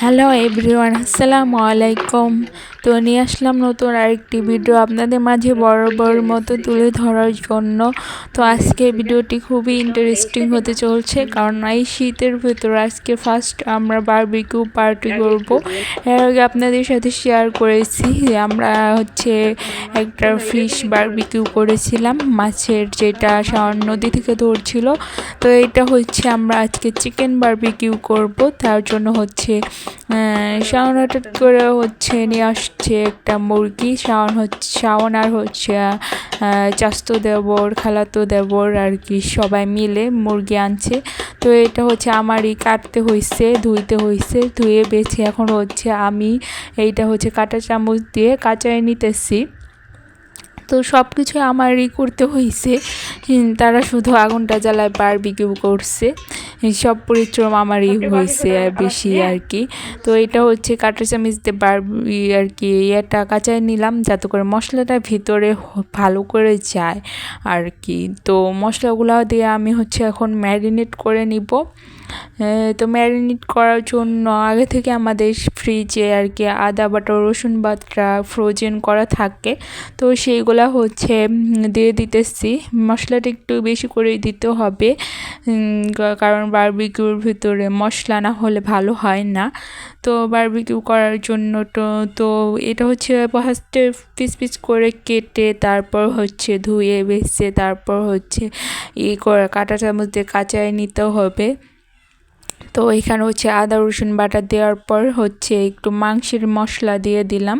Hello everyone আসসালামু আলাইকুম তো নিয়ে আসলাম নতুন আরেকটি ভিডিও আপনাদের মাঝে বড় বড় মতো তুলে ধরার জন্য। তো আজকে ভিডিওটি খুবই ইন্টারেস্টিং হতে চলছে, কারণ এই শীতের ভেতর আজকে ফার্স্ট আমরা বারবিকিউ পার্টি করব। এর আগে আপনাদের সাথে শেয়ার করেছি আমরা হচ্ছে একটা ফিশ বারবিকিউ করেছিলাম, মাছের যেটা শাওন নদী থেকে ধরছিল। তো এটা হচ্ছে আমরা আজকে চিকেন বারবিকিউ করব, তার জন্য হচ্ছে শাওন হঠাৎ করে হচ্ছে নিয়ে আসছে একটা মুরগি। শাওন হচ্ছে শাওন আর হচ্ছে চাস্তো দেবর, খালাতো দেবর আর কি সবাই মিলে মুরগি আনছে। তো এটা হচ্ছে আমারই কাটতে হয়েছে ধুইতে হয়েছে ধুয়ে বেছে এখন হচ্ছে আমি এইটা হচ্ছে কাঁটা চামচ দিয়ে কাঁচায় নিতেছি। তো সব কিছু আমারই করতে হয়েছে তারা শুধু আগুনটা জ্বালায় বার বারবিকিউ করছে। সব পরিশ্রম আমারই হয়েছে আর বেশি আর কি। তো এটা হচ্ছে কাঁটা চামিচ দিয়ে বারবি আর কি এটা কাঁচায় নিলাম যাতে করে মশলাটা ভিতরে ভালো করে যায় আর কি। তো মশলাগুলো দিয়ে আমি হচ্ছে এখন ম্যারিনেট করে নিব। তো ম্যারিনেট করার জন্য আগে থেকে আমাদের ফ্রিজে আর কি আদা বাটা, রসুন বাটা ফ্রোজেন করা থাকে। তো সেইগুলো হচ্ছে দিয়ে দিতেছি। মশলাটা একটু বেশি করে দিতে হবে। কারণ বারবিকিউর ভিতরে মশলা না হলে ভালো হয় না। তো বারবিকিউ করার জন্য তো তো এটা হচ্ছে ফার্স্টে পিস পিস করে কেটে তারপর হচ্ছে ধুয়ে বেছে তারপর হচ্ছে ই করে কাঁটা চামচ দিয়ে কাঁচায় নিতে হবে। তো এখানে হচ্ছে আদা, রসুন বাটা দেওয়ার পর হচ্ছে একটু মাংসের মশলা দিয়ে দিলাম।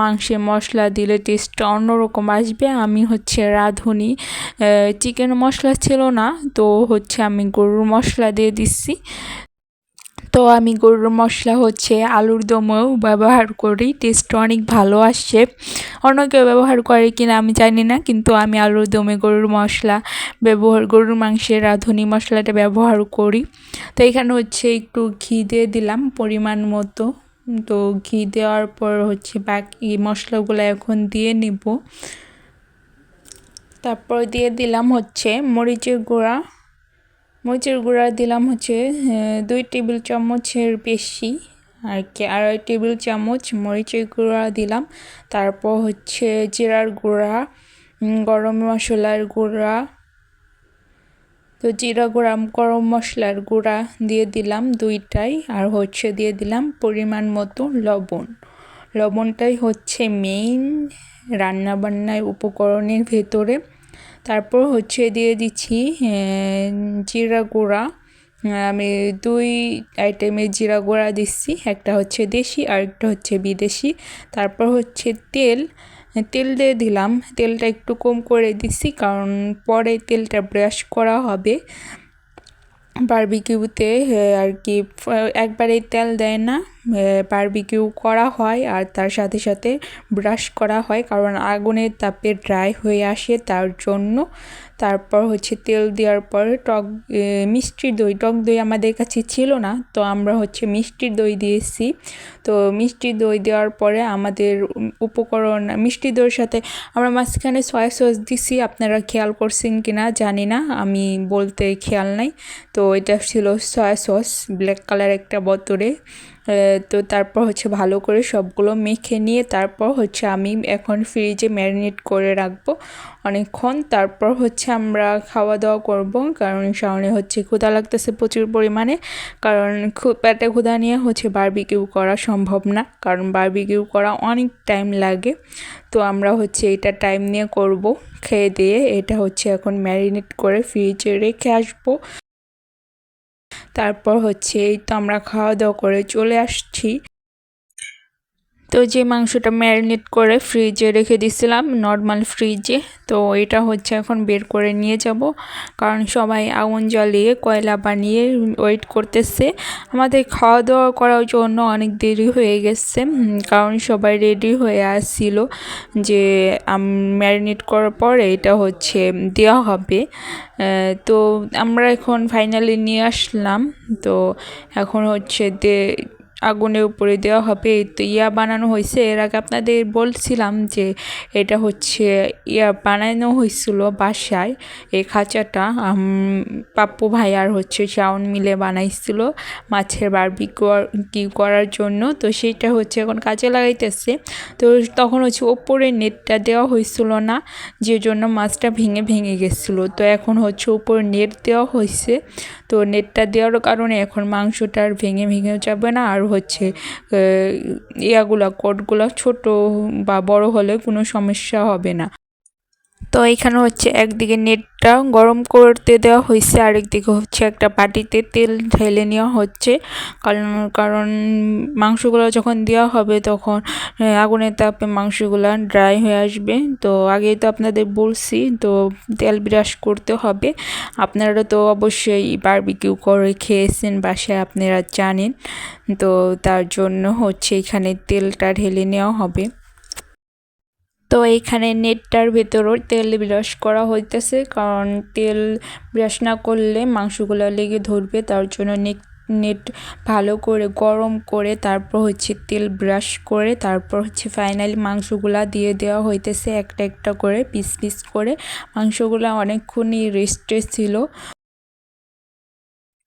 মাংসের মশলা দিলে টেস্টটা অন্যরকম আসবে। আমি হচ্ছে রাঁধুনি। চিকেন মশলা ছিল না, তো হচ্ছে আমি গরুর মশলা দিয়ে দিচ্ছি। তো আমি গরুর মশলা হচ্ছে আলুর দমেও ব্যবহার করি টেস্ট অনেক ভালো আসছে। অন্য কেউ ব্যবহার করে কিনা আমি জানি না, কিন্তু আমি আলুর দমে গরুর মশলা ব্যবহার, গরুর মাংসের রাঁধুনি মশলাটা ব্যবহার করি। তো এখানে হচ্ছে একটু ঘি দিয়ে দিলাম পরিমাণ মতো। তো ঘি দেওয়ার পর হচ্ছে বাকি মশলাগুলো এখন দিয়ে নিব। তারপর দিয়ে দিলাম হচ্ছে মরিচের গুঁড়া। মরিচের গুঁড়া দিলাম হচ্ছে দুই টেবিল চামচের বেশি আর কি আড়াই টেবিল চামচ মরিচের গুঁড়া দিলাম। তারপর হচ্ছে জিরার গুঁড়া গরম মশলার গুঁড়া, তো জিরা গুঁড়া, গরম মশলার গুঁড়া দিয়ে দিলাম দুইটাই, আর হচ্ছে দিয়ে দিলাম পরিমাণ মতো লবণ। লবণটাই হচ্ছে মেইন রান্নাবান্নার উপকরণের ভেতরে। তারপর হচ্ছে দিয়ে দিচ্ছি জিরা গুঁড়া। আমি দুই আইটেমের জিরা গুঁড়া দিচ্ছি, একটা হচ্ছে দেশি আর একটা হচ্ছে বিদেশি। তারপর হচ্ছে তেল তেল দিয়ে দিলাম। তেলটা একটু কম করে দিচ্ছি, কারণ পরে তেলটা ব্রাশ করা হবে। বারবিকিউতে আর কি একবারে তেল দেয় না। বারবিকিউ করা হয় আর তার সাথে সাথে ব্রাশ করা হয় কারণ আগুনের তাপে ড্রাই হয়ে আসে তার জন্য। তারপর হচ্ছে তেল দেওয়ার পরে টক মিষ্টির দই, টক দই আমাদের কাছে ছিল না, তো আমরা হচ্ছে মিষ্টির দই দিয়েছি। তো মিষ্টি দই দেওয়ার পরে আমাদের উপকরণ, মিষ্টি দইয়ের সাথে আমরা মাঝখানে সয়া সস দিছি, আপনারা খেয়াল করছেন কি না জানি না, আমি বলতে খেয়াল নাই। তো এটা ছিল সয়া সস ব্ল্যাক কালার একটা বোতলে। তো তারপর হচ্ছে ভালো করে সবগুলো মেখে নিয়ে তারপর হচ্ছে আমি এখন ফ্রিজে ম্যারিনেট করে রাখব অনেকক্ষণ। তারপর হচ্ছে আমরা খাওয়া দাওয়া করব, কারণ সামনে হচ্ছে ক্ষুধা লাগতেছে প্রচুর পরিমাণে, কারণ পেটে ক্ষুধা নিয়ে হচ্ছে বারবিকিউ করা সম্ভব না, কারণ বারবিকিউ করা অনেক টাইম লাগে। তো আমরা হচ্ছে এটা টাইম নিয়ে করব, খেয়ে দিয়ে এটা হচ্ছে এখন ম্যারিনেট করে ফ্রিজে রেখে আসব। তারপর হচ্ছে এই তো আমরা খাওয়া দাওয়া করে চলে আসছি। তো যে মাংসটা ম্যারিনেট করে ফ্রিজে রেখে দিছিলাম, নর্মাল ফ্রিজে, তো এটা হচ্ছে এখন বের করে নিয়ে যাব। কারণ সবাই আগুন জ্বালিয়ে কয়লা বানিয়ে ওয়েট করতেছে। আমাদের খাওয়া দাওয়া করার জন্য অনেক দেরি হয়ে গেছে কারণ সবাই রেডি হয়ে আসছিল যে ম্যারিনেট করার পর এটা হচ্ছে দেওয়া হবে। তো আমরা এখন ফাইনালি নিয়ে আসলাম, তো এখন হচ্ছে দে আগুনের উপরে দেওয়া হবে। তো ইয়া বানানো হয়েছে। এর আগে আপনাদের বলছিলাম যে এটা হচ্ছে, ইয়া বানানো হয়েছিল বাসায়। এই খাঁচাটা পাপ্পু ভাই আর হচ্ছে শাওন মিলে বানাইছিল মাছের বারবি কি করার জন্য। তো সেইটা হচ্ছে এখন কাজে লাগাইতেছে। তো তখন হচ্ছে ওপরে নেটটা দেওয়া হয়েছিল না যে জন্য মাছটা ভেঙে ভেঙে গেছিল। তো এখন হচ্ছে উপরে নেট দেওয়া হয়েছে। তো নেটটা দেওয়ার কারণে এখন মাংসটা আর ভেঙে ভেঙেও যাবে না। আর হচ্ছে ইয়াগুলা কোডগুলা ছোট বা বড় হলে কোনো সমস্যা হবে না। তো এখানে হচ্ছে একদিকে নেটটা গরম করতে দেওয়া হয়েছে, আরেকদিকে হচ্ছে একটা বাটিতে তেল ঢেলে নেওয়া হচ্ছে। কারণ কারণ মাংসগুলো যখন দেওয়া হবে তখন আগুনের তাপে মাংসগুলো ড্রাই হয়ে আসবে। তো আগেই তো আপনাদের বলছি, তো তেল ব্রাশ করতে হবে। আপনারা তো অবশ্যই বারবিকিউ করে খেয়েছেন, বাসায় আপনারা জানেন। তো তার জন্য হচ্ছে এখানে তেলটা ঢেলে নেওয়া হবে। তো এইখানে নেটটার ভেতরও তেল ব্রাশ করা হইতেছে, কারণ তেল ব্রাশ না করলে মাংসগুলো লেগে ধরবে, তার জন্য নেট নেট ভালো করে গরম করে তারপর হচ্ছে তেল ব্রাশ করে তারপর হচ্ছে ফাইনালি মাংসগুলা দিয়ে দেওয়া হইতেছে একটা একটা করে, পিস পিস করে। মাংসগুলো অনেকক্ষণই রেস্টে ছিল।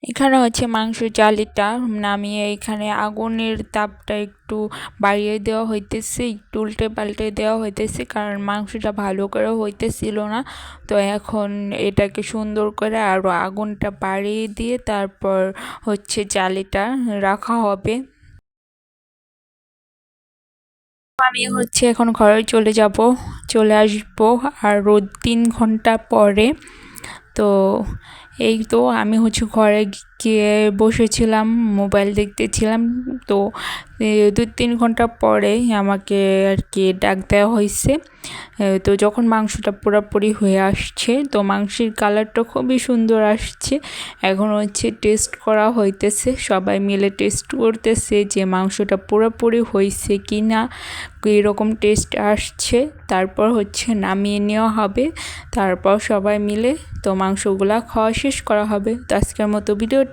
এখানে হচ্ছে মাংস জালিটা নামিয়ে এখানে আগুনের তাপটা একটু বাড়িয়ে দেওয়া হইতেছে, একটু উল্টে পাল্টে দেওয়া হইতেছে, কারণ মাংসটা ভালো করে হইতেছিল না। তো এখন এটাকে সুন্দর করে আরও আগুনটা বাড়িয়ে দিয়ে তারপর হচ্ছে জালিটা রাখা হবে। আমি হচ্ছে এখন ঘরে চলে যাব, চলে আসব আর রোদ তিন ঘণ্টা পরে। তো এই তো আমি হচ্ছে ঘরে গিয়ে বসেছিলাম, মোবাইল দেখতেছিলাম। তো দু তিন ঘণ্টা পরে আমাকে আর কি ডাক দেওয়া হয়েছে। তো যখন মাংসটা পুরোপুরি হয়ে আসছে, তো মাংসের কালারটা খুবই সুন্দর আসছে। এখন হচ্ছে টেস্ট করা হইতেছে। সবাই মিলে টেস্ট করতেছে যে মাংসটা পুরোপুরি হয়েছে কি না কীরকম টেস্ট আসছে। তারপর হচ্ছে নামিয়ে নেওয়া হবে। তারপর সবাই মিলে তো মাংসগুলা খাওয়া শেষ করা হবে। তো আজকের মতো ভিডিওটি